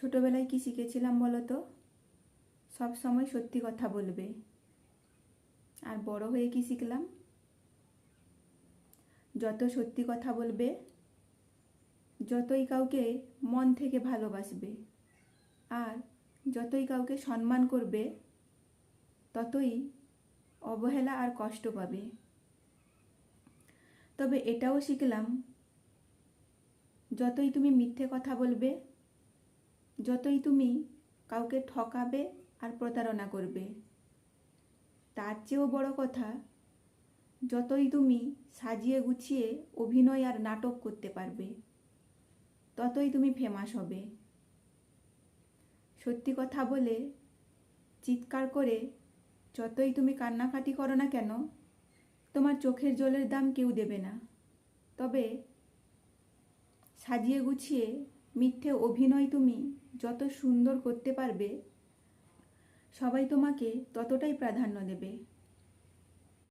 ছোটবেলায় কি শিখেছিলাম বলো তো? সব সময় সত্যি কথা বলবে। আর বড় হয়ে কি শিখলাম? যত সত্যি কথা বলবে, যতই কাউকে মন থেকে ভালোবাসবে, আর যতই কাউকে সম্মান করবে, ততই অবহেলা আর কষ্ট পাবে। তবে এটাও শিখলাম, যতই তুমি মিথ্যে কথা বলবে যতই তুমি কাউকে ঠকাবে আর প্রতারণা করবে। তার চেয়েও বড় কথা, যতই তুমি সাজিয়ে গুছিয়ে অভিনয় আর নাটক করতে পারবে, ততই তুমি ফেমাস হবে। সত্যি কথা বলে চিৎকার করে যতই তুমি কান্নাকাটি করো না কেন, তোমার চোখের জলের দাম কেউ দেবে না। তবে সাজিয়ে গুছিয়ে মিথ্যে অভিনয় তুমি যত সুন্দর করতে পারবে সবাই তোমাকে ততটাই প্রাধান্য দেবে।